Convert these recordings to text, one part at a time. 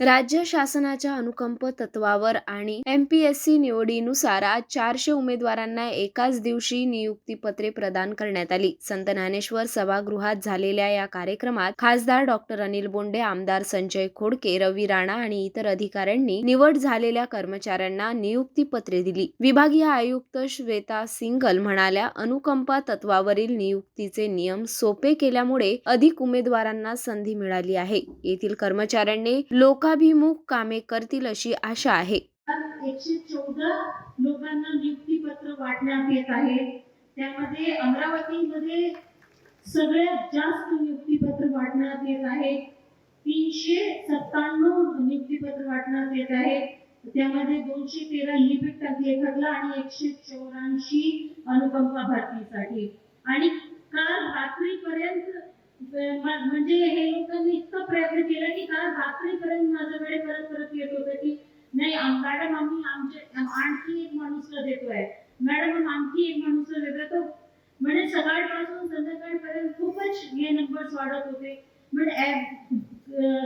राज्य शासनाच्या अनुकंप तत्वावर आणि एम पी एस सी निवडीनुसार आज चारशे उमेदवारांना एकाच दिवशी नियुक्तीपत्रे प्रदान करण्यात आली. संत ज्ञानेश्वर सभागृहात झालेल्या या कार्यक्रमात खासदार डॉक्टर अनिल बोंडे आमदार संजय खोडके रवी राणा आणि इतर अधिकाऱ्यांनी निवड झालेल्या कर्मचाऱ्यांना नियुक्तीपत्रे दिली. विभागीय आयुक्त श्वेता सिंगल म्हणाल्या अनुकंपा तत्वावरील नियुक्तीचे नियम सोपे केल्यामुळे अधिक उमेदवारांना संधी मिळाली आहे. येथील कर्मचाऱ्यांनी लोक लोकाभिमुख कामे करतील अशी आशा आहे. एकशे चौदा लोकांना नियुक्ती पत्र वाटण्यात येत आहे. त्यामध्ये अमरावतीमध्ये सगळ्यात जास्त नियुक्ती पत्र वाटण्यात येत आहे. तीनशे सत्त्याण्णव नियुक्ती पत्र वाटण्यात येत आहे. त्यामध्ये दोनशे तेरा लिपिक लेखकला आणि एकशे चौऱ्याऐंशी अनुकंपा भरतीसाठी. आणि काल रात्रीपर्यंत म्हणजे हे लोकांनी इतका प्रयत्न केला की काल रात्रीपर्यंत माझ्याकडे परत परत येत होतं की नाही मॅडम आम्ही आमचे आणखी एक माणूसला देतोय. मॅडम आणखी एक माणूसला देतोय. तो म्हणजे सकाळपासून संध्याकाळपर्यंत खूपच हे नंबर्स वाढत होते. म्हणजे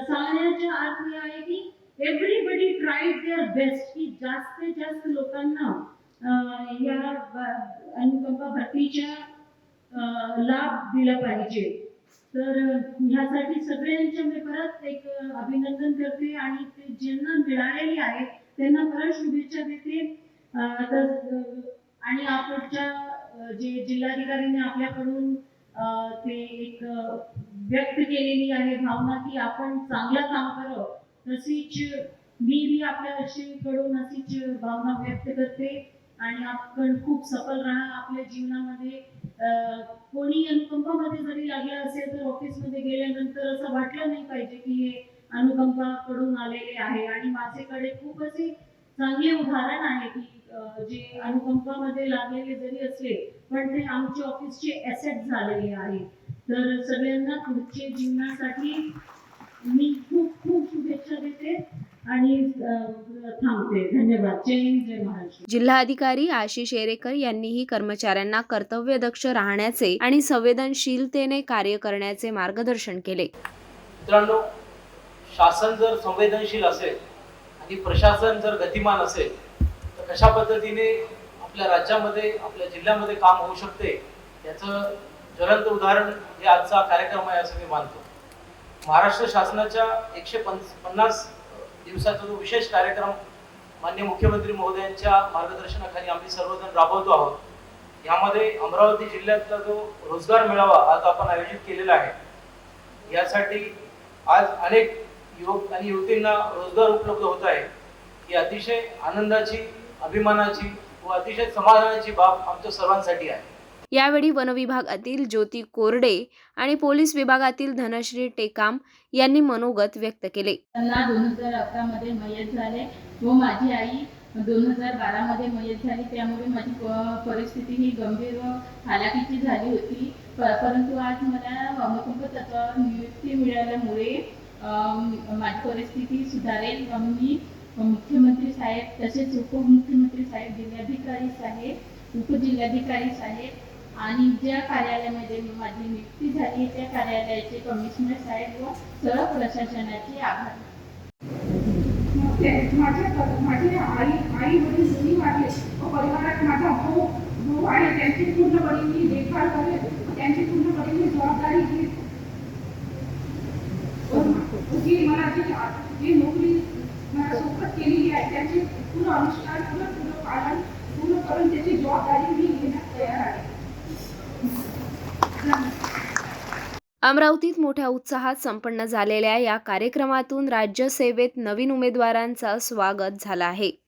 सांगण्याच्या आत अर्थ हे आहे की एव्हरीबडी ट्राईड देअर बेस्ट की जास्तीत जास्त लोकांना या अनुकंपा भरतीच्या लाभ दिला पाहिजे. तर ह्यासाठी सगळ्यांच्या मी परत एक अभिनंदन करते आणि ते ज्यांना मिळालेली आहे त्यांना परत शुभेच्छा देते. आणि आपल्या जे जिल्हाधिकाऱ्यांनी आपल्याकडून अं, ते एक व्यक्त केलेली आहे भावना की आपण चांगलं काम करावं तशीच मी बी आपल्याकडून अशीच भावना व्यक्त करते. आणि आपण खूप सफल राहा आपल्या जीवनामध्ये. कोणी अनुकंपामध्ये जरी लागला असेल तर ऑफिसमध्ये गेल्यानंतर असं वाटलं नाही पाहिजे की हे अनुकंपाकडून आलेले आहे. आणि माझ्याकडे खूप असे चांगले उदाहरण आहे की जे अनुकंपामध्ये लागलेले जरी असले पण ते आमच्या ऑफिसचे ॲसेट झालेले आहे. तर सगळ्यांना पुढच्या जीवनासाठी मी खूप खूप शुभेच्छा देते. आणि थांबते. धन्यवाद. जय हिंद जय महाराष्ट्र. जिल्हाधिकारी आशिष एरेकर यांनीही कर्मचाऱ्यांना कर्तव्यदक्ष राहण्याचे आणि संवेदनशीलतेने कार्य करण्याचे मार्गदर्शन केले. मित्रांनो शासन जर संवेदनशील असेल आणि प्रशासन जर गतिमान असेल तर कशा पद्धतीने आपल्या राज्यामध्ये आपल्या जिल्ह्यामध्ये काम होऊ शकते याचं ज्वलंत उदाहरण हे आजचा कार्यक्रम आहे असं मी मानतो. महाराष्ट्र शासनाच्या एकशे पन्नास दिवसाचा जो विशेष कार्यक्रम मान्य मुख्यमंत्री महोदयांच्या मार्गदर्शनाखाली आम्ही सर्वजण राबवतो आहोत. यामध्ये अमरावती जिल्ह्यातला जो रोजगार मेळावा आज आपण आयोजित केलेला आहे यासाठी आज अनेक युवक आणि युवतींना रोजगार उपलब्ध होत आहे. ही अतिशय आनंदाची अभिमानाची व अतिशय समाधानाची बाब आमच्या सर्वांसाठी आहे. यावेळी वनविभागातील ज्योती कोरडे आणि पोलीस विभागातील धनश्री टेकाम यांनी मनोगत व्यक्त केले. त्यांना दोन हजार अकरामध्ये मयत झाले. व माझी आई दोन हजार बारामध्ये मयत झाली. त्यामुळे माझी परिस्थिती ही गंभीर व हालाकीची झाली होती. परंतु आज मला अनुकंप तत्वावर नियुक्ती मिळाल्यामुळे माझी परिस्थिती सुधारेल. व मी मुख्यमंत्री साहेब तसेच उपमुख्यमंत्री साहेब जिल्हाधिकारी साहेब उपजिल्हाधिकारी साहेब आणि ज्या कार्यालयामध्ये माझी नियुक्ती झाली त्या कार्यालयाचे कमिशनर साहेब व सर्व प्रशासनाचे आभार. ते- माझ्या माझे आई आई वडील दोन्ही वाढले व परिवारात माझा भाऊ भाऊ आहे त्यांची पूर्णपणे मी देखभाल करेल त्यांची पूर्णपणे मी जबाबदारी घेईन जी मला जी जी नोकरी मला सोबत केलेली आहे त्याचे पूर्ण अनुष्ठान पूर्ण पूर्ण पालन पूर्ण करून त्याची जबाबदारी मी घेण्यास तयार आहे. अमरावतीत मोठ्या उत्साहात संपन्न झालेल्या या कार्यक्रमातून राज्यसेवेत नवीन उमेदवारांचा स्वागत झाला आहे.